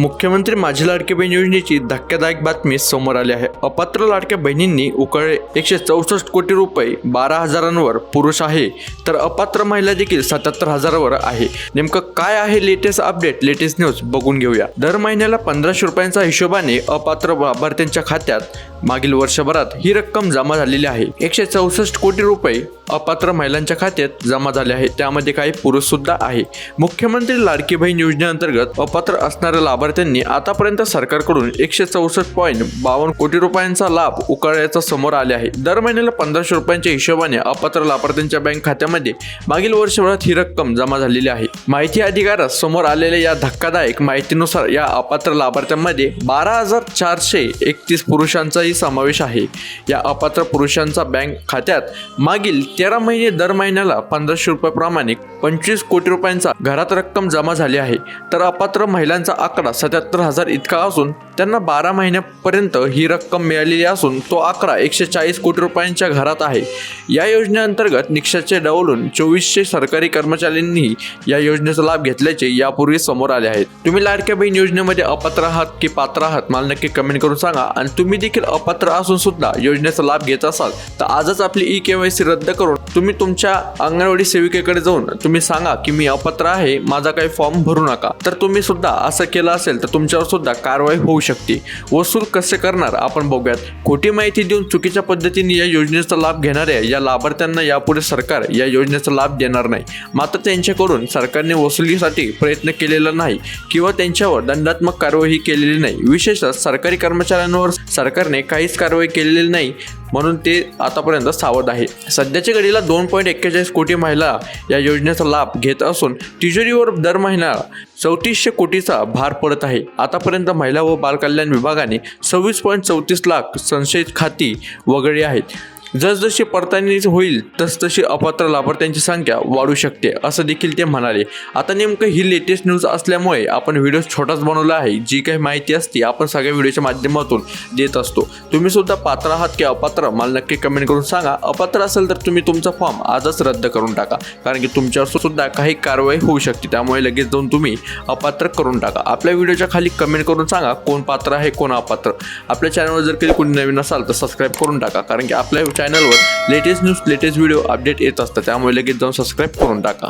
मुख्यमंत्री माझी लाडकी बहीण योजनेची धक्कादायक बातमी समोर आली आहे. अपात्र लाडक्या बहिणींनी उकळले एकशे चौसष्ट कोटी रुपये बारा हजारांवर पुरुष आहे तर अपात्र महिला देखील सत्याहत्तर हजारावर आहे. नेमकं काय आहे लेटेस्ट अपडेट? लेटेस्ट न्यूज बघून घेऊया. दर महिन्याला पंधराशे रुपयांच्या हिशोबाने अपात्र लाभार्थ्यांच्या खात्यात मागील वर्षभरात ही रक्कम जमा झालेली आहे. एकशे चौसष्ट कोटी रुपये अपात्र महिलांच्या खात्यात जमा झाले आहे. त्यामध्ये काही पुरुष सुद्धा आहे. मुख्यमंत्री लाडकी बहीण योजनेअंतर्गत अपात्र असणाऱ्या लाभार्थ्यांनी आतापर्यंत सरकारकडून एकशे चौसष्ट पॉईंट बावन्न कोटी रुपयांचा लाभ उकळण्याचा समोर आले आहे. दर महिन्याला पंधराशे रुपयांच्या हिशोबाने अपात्र लाभार्थ्यांच्या बँक खात्यामध्ये मागील वर्षभरात ही रक्कम जमा झालेली आहे. माहिती अधिकारात समोर आलेल्या या धक्कादायक माहितीनुसार या अपात्र लाभार्थ्यांमध्ये बारा हजार चारशे एकतीस पुरुषांचाही समावेश आहे. या अपात्र पुरुषांचा बँक खात्यात मागील तेरा महिने दर महिन्याला पंधराशे रुपयाप्रमाणे पंचवीस कोटी रुपयांचा घरात रक्कम जमा झाली आहे. तर अपात्र महिलांचा आकडा सत्याहत्तर हजार इतका असून त्यांना बारा महिन्यापर्यंत ही रक्कम मिळालेली असून तो आकडा एकशे चाळीस कोटी रुपयांच्या घरात आहे. या योजनेअंतर्गत निक्षाचे डवलून चोवीसशे सरकारी कर्मचाऱ्यांनी या योजनेचा लाभ घेतल्याचे यापूर्वी समोर आले आहेत. तुम्ही लाडक्या बहीण योजनेमध्ये अपात्र आहात की पात्र आहात मला नक्की कमेंट करून सांगा. आणि तुम्ही देखील अपात्र असून सुद्धा योजनेचा लाभ घेत असाल तर आजच आपली ई के वाय सी रद्द करून तुम्ही तुमच्या अंगणवाडी सेविकेकडे जाऊन तुम्ही सांगा की मी अपात्र आहे माझा काही फॉर्म भरू नका. तर तुम्ही सुद्धा असं केलं असेल तर तुमच्यावर सुद्धा कारवाई होऊ शकते. वसूल कसे करणार? आपण बघूयात. खोटी माहिती देऊन चुकीच्या पद्धतीने या योजनेचा लाभ घेणाऱ्या या लाभार्थ्यांना यापुढे सरकार या योजनेचा लाभ देणार नाही. मात्र त्यांच्याकडून सरकारने वसुलीसाठी प्रयत्न केलेला नाही किंवा त्यांच्यावर दंडात्मक कारवाई केलेली नाही. विशेषतः सरकारी कर्मचाऱ्यांवर सरकारने काहीच कारवाई केलेली नाही म्हणून ते आतापर्यंत सावध आहे. सध्याच्या घडीला दोन पॉईंट एक्केचाळीस कोटी महिला या योजनेचा लाभ घेत असून तिजोरीवर दर महिना चौतीसशे कोटीचा भार पडत आहे. आतापर्यंत महिला व बालकल्याण विभागाने सव्वीस पॉईंट चौतीस लाख संशयित खाती वगळली आहेत. जसजशी पडताळणी होईल तसतशी अपात्र लाभार्थ्यांची संख्या वाढू शकते असं देखील ते म्हणाले. आता नेमकं ही लेटेस्ट न्यूज असल्यामुळे आपण व्हिडिओ छोटाच बनवला आहे जी काही माहिती असते आपण सगळ्या व्हिडिओच्या माध्यमातून देत असतो. तुम्ही सुद्धा पात्र आहात की अपात्र मला नक्की कमेंट करून सांगा. अपात्र असेल तर तुम्ही तुमचा फॉर्म आजच रद्द करून टाका कारण की तुमच्यावर सुद्धा काही कारवाई होऊ शकते त्यामुळे लगेच जाऊन तुम्ही अपात्र करून टाका. आपल्या व्हिडिओच्या खाली कमेंट करून सांगा कोण पात्र आहे कोण अपात्र. आपल्या चॅनलवर जर कधी कोणी नवीन असाल तर सबस्क्राईब करून टाका कारण की आपल्या चॅनलवर latest news latest video update येत असतात. त्यामुळे लगेच जाऊन सबस्क्राईब करून टाका.